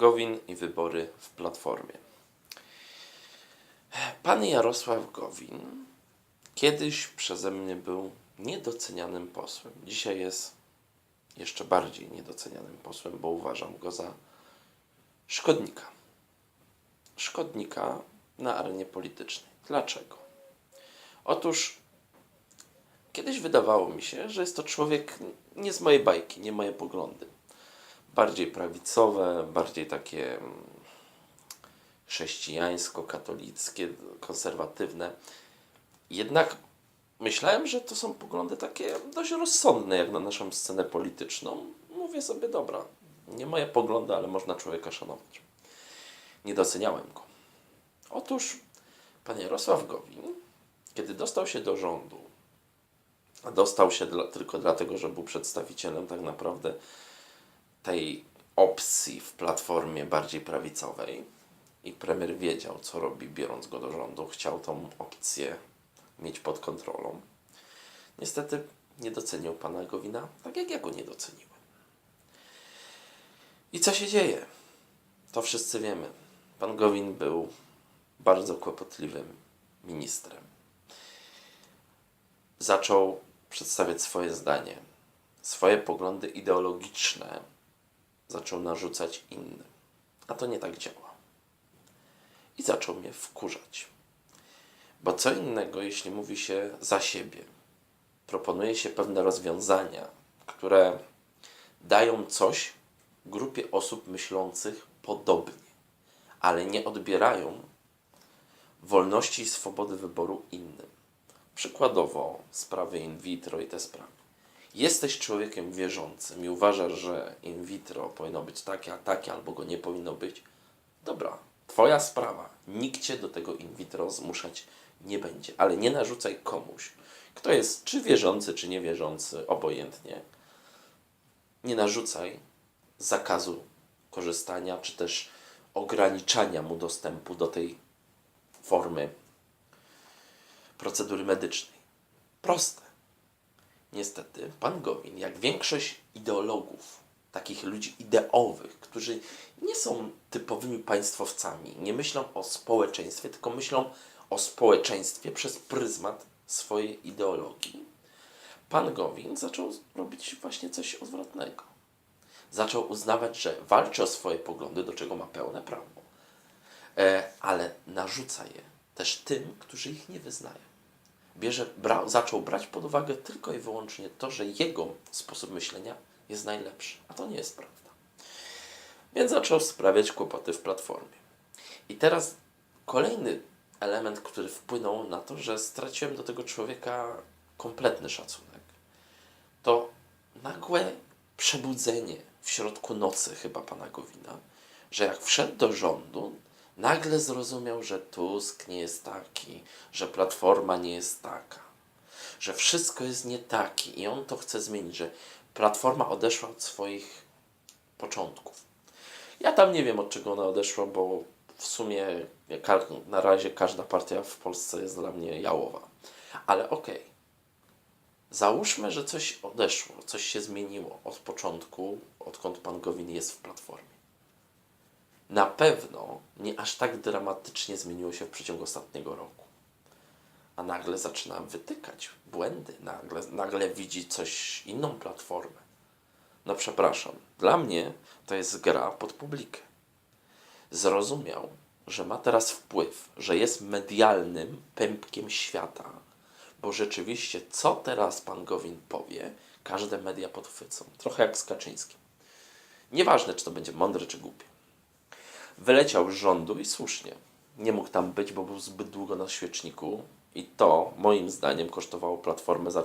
Gowin i wybory w Platformie. Pan Jarosław Gowin kiedyś przeze mnie był niedocenianym posłem. Dzisiaj jest jeszcze bardziej niedocenianym posłem, bo uważam go za szkodnika. Szkodnika na arenie politycznej. Dlaczego? Otóż kiedyś wydawało mi się, że jest to człowiek nie z mojej bajki, nie moje poglądy. Bardziej prawicowe, bardziej takie mm, chrześcijańsko-katolickie, konserwatywne. Jednak myślałem, że to są poglądy takie dość rozsądne, jak na naszą scenę polityczną. Mówię sobie, dobra, nie moje poglądy, ale można człowieka szanować. Nie doceniałem go. Otóż pan Jarosław Gowin, kiedy dostał się do rządu, a dostał się dla, tylko dlatego, że był przedstawicielem tak naprawdę tej opcji w platformie bardziej prawicowej i premier wiedział, co robi, biorąc go do rządu, chciał tą opcję mieć pod kontrolą. Niestety nie docenił pana Gowina, tak jak ja go nie doceniłem. I co się dzieje? To wszyscy wiemy. Pan Gowin był bardzo kłopotliwym ministrem. Zaczął przedstawiać swoje zdanie, swoje poglądy ideologiczne zaczął narzucać innym. A to nie tak działa. I zaczął mnie wkurzać. Bo co innego, jeśli mówi się za siebie, proponuje się pewne rozwiązania, które dają coś grupie osób myślących podobnie, ale nie odbierają wolności i swobody wyboru innym. Przykładowo sprawy in vitro i te sprawy. Jesteś człowiekiem wierzącym i uważasz, że in vitro powinno być takie, a takie, albo go nie powinno być. Dobra, twoja sprawa. Nikt cię do tego in vitro zmuszać nie będzie, ale nie narzucaj komuś, kto jest czy wierzący, czy niewierzący, obojętnie. Nie narzucaj zakazu korzystania, czy też ograniczania mu dostępu do tej formy procedury medycznej. Proste. Niestety, pan Gowin, jak większość ideologów, takich ludzi ideowych, którzy nie są typowymi państwowcami, nie myślą o społeczeństwie, tylko myślą o społeczeństwie przez pryzmat swojej ideologii, pan Gowin zaczął robić właśnie coś odwrotnego. Zaczął uznawać, że walczy o swoje poglądy, do czego ma pełne prawo, e, ale narzuca je też tym, którzy ich nie wyznają bierze, zaczął brać pod uwagę tylko i wyłącznie to, że jego sposób myślenia jest najlepszy, a to nie jest prawda. Więc zaczął sprawiać kłopoty w platformie. I teraz kolejny element, który wpłynął na to, że straciłem do tego człowieka kompletny szacunek, to nagłe przebudzenie w środku nocy chyba pana Gowina, że jak wszedł do rządu, nagle zrozumiał, że Tusk nie jest taki, że Platforma nie jest taka, że wszystko jest nie takie i on to chce zmienić, że Platforma odeszła od swoich początków. Ja tam nie wiem, od czego ona odeszła, bo w sumie na razie każda partia w Polsce jest dla mnie jałowa. Ale okej. Załóżmy, że coś odeszło, coś się zmieniło od początku, odkąd pan Gowin jest w Platformie na pewno nie aż tak dramatycznie zmieniło się w przeciągu ostatniego roku. A nagle zaczynam wytykać błędy, nagle, nagle widzi coś, inną platformę. No przepraszam, dla mnie to jest gra pod publikę. Zrozumiał, że ma teraz wpływ, że jest medialnym pępkiem świata, bo rzeczywiście, co teraz pan Gowin powie, każde media podchwycą. Trochę jak z Kaczyńskim. Nieważne, czy to będzie mądre, czy głupie wyleciał z rządu i słusznie. Nie mógł tam być, bo był zbyt długo na świeczniku i to moim zdaniem kosztowało Platformę za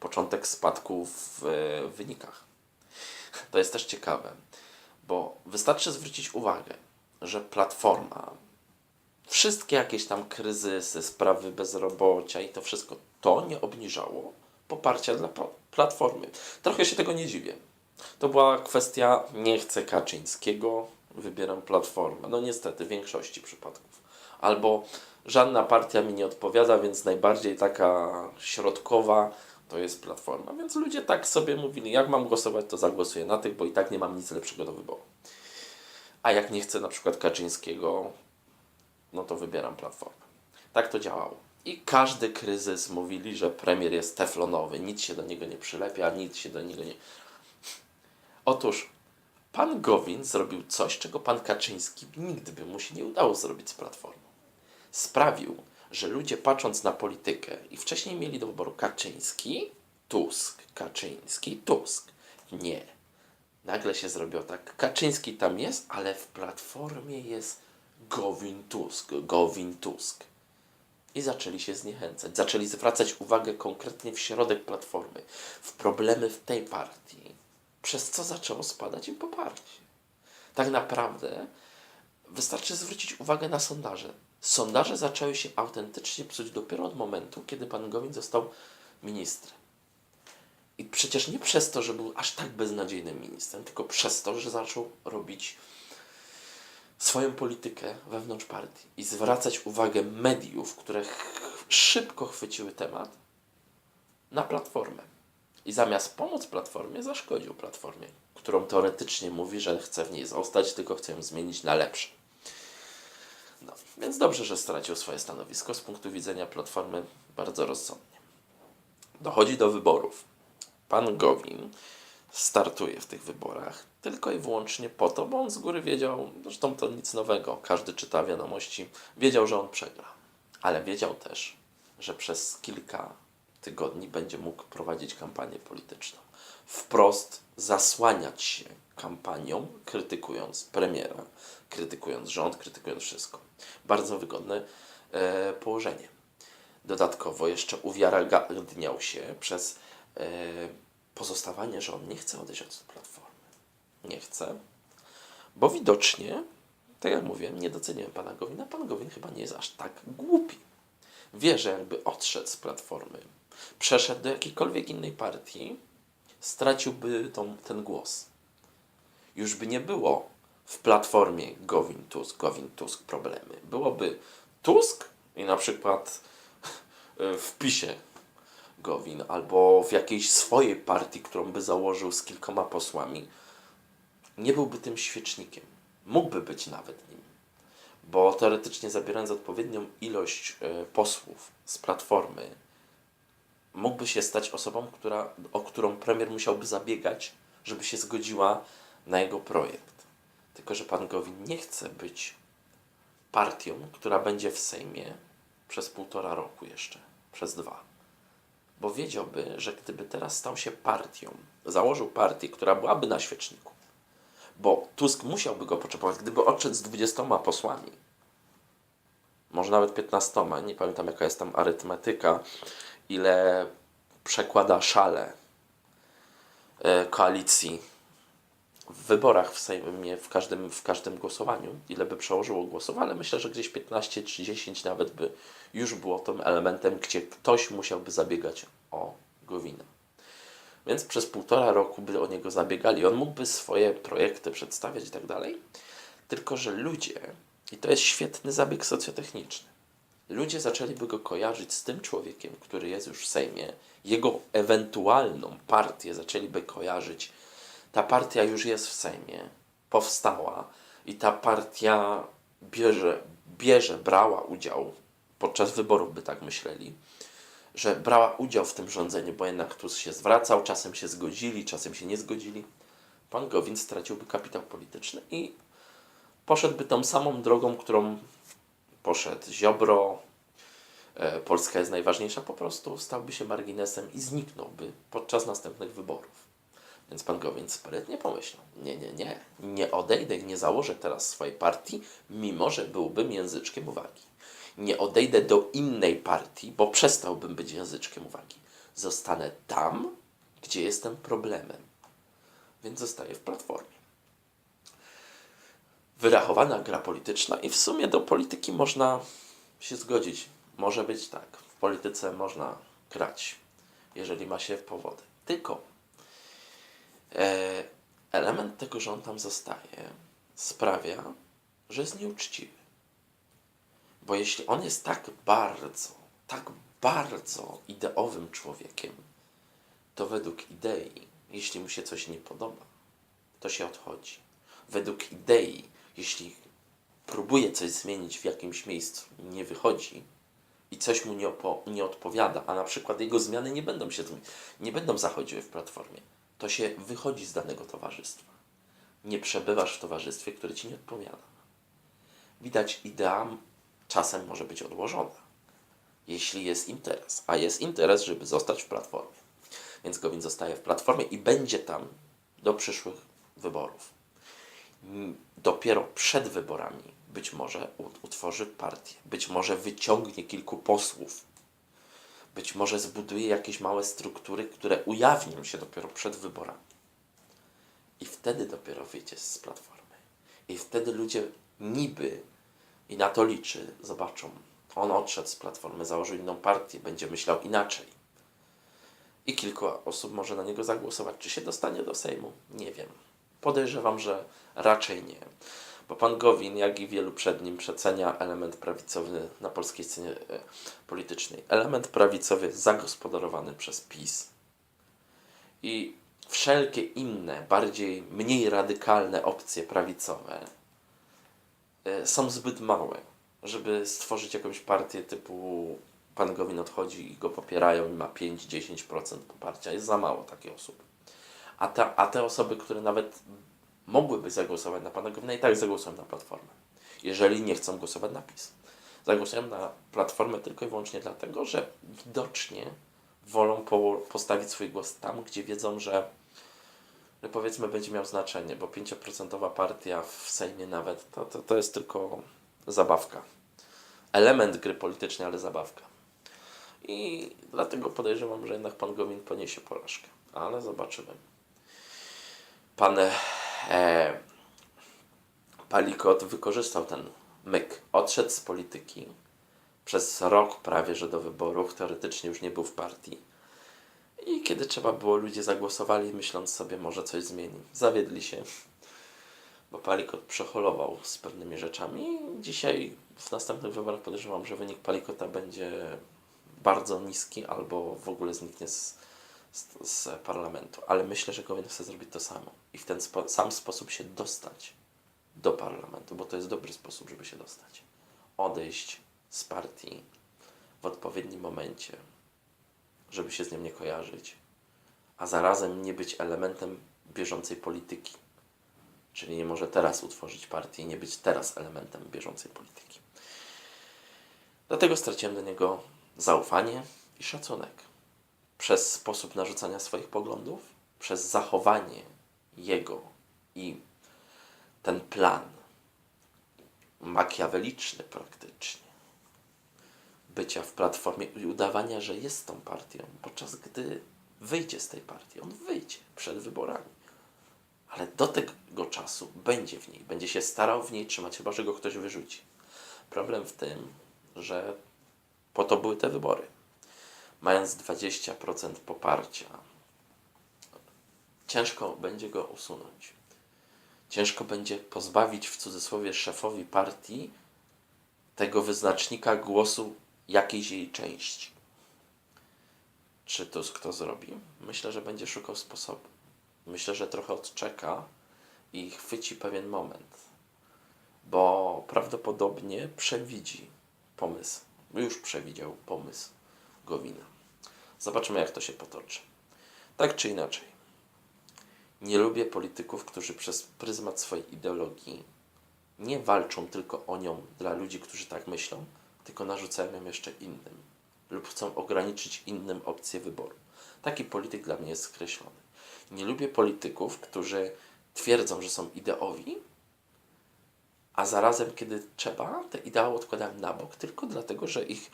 początek spadku w e, wynikach. To jest też ciekawe, bo wystarczy zwrócić uwagę, że Platforma, wszystkie jakieś tam kryzysy, sprawy bezrobocia i to wszystko, to nie obniżało poparcia dla Platformy. Trochę się tego nie dziwię. To była kwestia nie chcę Kaczyńskiego, wybieram platformę. No niestety, w większości przypadków. Albo żadna partia mi nie odpowiada, więc najbardziej taka środkowa to jest platforma. Więc ludzie tak sobie mówili, jak mam głosować, to zagłosuję na tych, bo i tak nie mam nic lepszego do wyboru. a jak nie chcę na przykład Kaczyńskiego, no to wybieram Platformę. Tak to działało. I każdy kryzys mówili, że premier jest teflonowy, nic się do niego nie przylepia, nic się do niego nie... Otóż pan Gowin zrobił coś, czego pan Kaczyński nigdy by mu się nie udało zrobić z Platformą. Sprawił, że ludzie patrząc na politykę i wcześniej mieli do wyboru Kaczyński, Tusk, Kaczyński, Tusk. Nie. Nagle się zrobiło tak. Kaczyński tam jest, ale w Platformie jest Gowin Tusk, Gowin Tusk. I zaczęli się zniechęcać. Zaczęli zwracać uwagę konkretnie w środek Platformy, w problemy w tej partii, przez co zaczęło spadać im poparcie. Tak naprawdę wystarczy zwrócić uwagę na sondaże. Sondaże zaczęły się autentycznie psuć dopiero od momentu, kiedy pan Gowin został ministrem. I przecież nie przez to, że był aż tak beznadziejnym ministrem, tylko przez to, że zaczął robić swoją politykę wewnątrz partii i zwracać uwagę mediów, które szybko chwyciły temat na platformę. I zamiast pomóc platformie, zaszkodził platformie, którą teoretycznie mówi, że chce w niej zostać, tylko chce ją zmienić na lepsze. No, więc dobrze, że stracił swoje stanowisko z punktu widzenia platformy bardzo rozsądnie. Dochodzi do wyborów. Pan Gowin startuje w tych wyborach tylko i wyłącznie po to, bo on z góry wiedział, zresztą to nic nowego, każdy czyta wiadomości, wiedział, że on przegra. Ale wiedział też, że przez kilka tygodni będzie mógł prowadzić kampanię polityczną. Wprost zasłaniać się kampanią, krytykując premiera, krytykując rząd, krytykując wszystko. Bardzo wygodne e, położenie. Dodatkowo jeszcze uwiarygadniał się przez e, pozostawanie, że on nie chce odejść od Platformy. Nie chce, bo widocznie, tak jak mówiłem, nie doceniłem pana Gowina. Pan Gowin chyba nie jest aż tak głupi. Wie, że jakby odszedł z Platformy, przeszedł do jakiejkolwiek innej partii, straciłby tą, ten głos. Już by nie było w Platformie Gowin Tusk, Gowin Tusk problemy. Byłoby Tusk i na przykład w PiSie Gowin albo w jakiejś swojej partii, którą by założył z kilkoma posłami, nie byłby tym świecznikiem. Mógłby być nawet nim. Bo teoretycznie zabierając odpowiednią ilość e, posłów z platformy, mógłby się stać osobą, która, o którą premier musiałby zabiegać, żeby się zgodziła na jego projekt. Tylko, że pan Gowin nie chce być partią, która będzie w Sejmie przez półtora roku jeszcze, przez dwa. Bo wiedziałby, że gdyby teraz stał się partią, założył partię, która byłaby na świeczniku, bo Tusk musiałby go potrzebować, gdyby odszedł z 20 posłami, może nawet 15, nie pamiętam jaka jest tam arytmetyka, ile przekłada szale e, koalicji w wyborach w Sejmie, w każdym, w każdym głosowaniu, ile by przełożyło głosów, ale myślę, że gdzieś 15 czy 10 nawet by już było tym elementem, gdzie ktoś musiałby zabiegać o Gowina. Więc przez półtora roku by o niego zabiegali. On mógłby swoje projekty przedstawiać i tak dalej. Tylko, że ludzie, i to jest świetny zabieg socjotechniczny, ludzie zaczęliby go kojarzyć z tym człowiekiem, który jest już w Sejmie, jego ewentualną partię zaczęliby kojarzyć. Ta partia już jest w Sejmie, powstała i ta partia bierze, bierze, brała udział podczas wyborów, by tak myśleli, że brała udział w tym rządzeniu, bo jednak tu się zwracał, czasem się zgodzili, czasem się nie zgodzili. Pan Gowin straciłby kapitał polityczny i poszedłby tą samą drogą, którą poszedł Ziobro, e, Polska jest najważniejsza, po prostu stałby się marginesem i zniknąłby podczas następnych wyborów. Więc pan Gowin sprytnie pomyślał, nie, nie, nie, nie odejdę i nie założę teraz swojej partii, mimo że byłbym języczkiem uwagi. Nie odejdę do innej partii, bo przestałbym być języczkiem uwagi. Zostanę tam, gdzie jestem problemem. Więc zostaję w platformie wyrachowana gra polityczna i w sumie do polityki można się zgodzić. Może być tak. W polityce można grać, jeżeli ma się powody. Tylko e, element tego, że on tam zostaje, sprawia, że jest nieuczciwy. Bo jeśli on jest tak bardzo, tak bardzo ideowym człowiekiem, to według idei, jeśli mu się coś nie podoba, to się odchodzi. Według idei, jeśli próbuje coś zmienić w jakimś miejscu, nie wychodzi i coś mu nie, nie odpowiada, a na przykład jego zmiany nie będą się nie będą zachodziły w platformie, to się wychodzi z danego towarzystwa. Nie przebywasz w towarzystwie, które ci nie odpowiada. Widać, idea czasem może być odłożona, jeśli jest interes, a jest interes, żeby zostać w platformie. Więc Gowin zostaje w platformie i będzie tam do przyszłych wyborów. Dopiero przed wyborami być może ut- utworzy partię, być może wyciągnie kilku posłów, być może zbuduje jakieś małe struktury, które ujawnią się dopiero przed wyborami. I wtedy dopiero wyjdzie z platformy. I wtedy ludzie niby, i na to liczy, zobaczą, on odszedł z platformy, założył inną partię, będzie myślał inaczej. I kilku osób może na niego zagłosować. Czy się dostanie do Sejmu? Nie wiem. Podejrzewam, że raczej nie. Bo pan Gowin, jak i wielu przed nim, przecenia element prawicowy na polskiej scenie e, politycznej. Element prawicowy zagospodarowany przez PiS. I wszelkie inne, bardziej, mniej radykalne opcje prawicowe e, są zbyt małe, żeby stworzyć jakąś partię typu pan Gowin odchodzi i go popierają i ma 5-10% poparcia. Jest za mało takich osób. A, ta, a te osoby, które nawet mogłyby zagłosować na pana Gowina i tak zagłosują na Platformę. Jeżeli nie chcą głosować na PiS. Zagłosują na Platformę tylko i wyłącznie dlatego, że widocznie wolą po, postawić swój głos tam, gdzie wiedzą, że że powiedzmy będzie miał znaczenie, bo 5% partia w Sejmie nawet to, to, to jest tylko zabawka. Element gry politycznej, ale zabawka. I dlatego podejrzewam, że jednak pan Gowin poniesie porażkę. Ale zobaczymy. Pan e, Palikot wykorzystał ten myk. Odszedł z polityki. Przez rok prawie, że do wyborów. Teoretycznie już nie był w partii. I kiedy trzeba było, ludzie zagłosowali, myśląc sobie, może coś zmieni. Zawiedli się, bo Palikot przeholował z pewnymi rzeczami. Dzisiaj w następnych wyborach podejrzewam, że wynik Palikota będzie bardzo niski albo w ogóle zniknie z, z, z parlamentu. Ale myślę, że Gowin chce zrobić to samo i w ten spo, sam sposób się dostać do parlamentu, bo to jest dobry sposób, żeby się dostać. Odejść z partii w odpowiednim momencie, żeby się z nią nie kojarzyć, a zarazem nie być elementem bieżącej polityki. Czyli nie może teraz utworzyć partii i nie być teraz elementem bieżącej polityki. Dlatego straciłem do niego zaufanie i szacunek. Przez sposób narzucania swoich poglądów, przez zachowanie jego i ten plan makiaweliczny praktycznie bycia w platformie i udawania, że jest tą partią, podczas gdy wyjdzie z tej partii. On wyjdzie przed wyborami. Ale do tego czasu będzie w niej, będzie się starał w niej trzymać, chyba że go ktoś wyrzuci. Problem w tym, że po to były te wybory. Mając 20% poparcia, ciężko będzie go usunąć. Ciężko będzie pozbawić w cudzysłowie szefowi partii tego wyznacznika głosu jakiejś jej części. Czy Tusk to zrobi? Myślę, że będzie szukał sposobu. Myślę, że trochę odczeka i chwyci pewien moment, bo prawdopodobnie przewidzi pomysł. Już przewidział pomysł Gowina. Zobaczymy, jak to się potoczy. Tak czy inaczej, nie lubię polityków, którzy przez pryzmat swojej ideologii nie walczą tylko o nią dla ludzi, którzy tak myślą, tylko narzucają ją jeszcze innym lub chcą ograniczyć innym opcję wyboru. Taki polityk dla mnie jest skreślony. Nie lubię polityków, którzy twierdzą, że są ideowi, a zarazem, kiedy trzeba, te ideały odkładają na bok tylko dlatego, że ich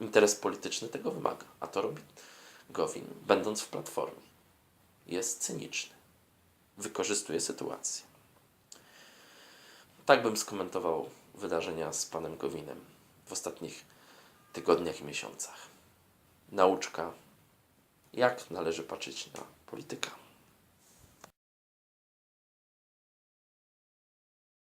interes polityczny tego wymaga. A to robi Gowin, będąc w platformie. Jest cyniczny. Wykorzystuje sytuację. Tak bym skomentował wydarzenia z panem Gowinem w ostatnich tygodniach i miesiącach. Nauczka, jak należy patrzeć na polityka.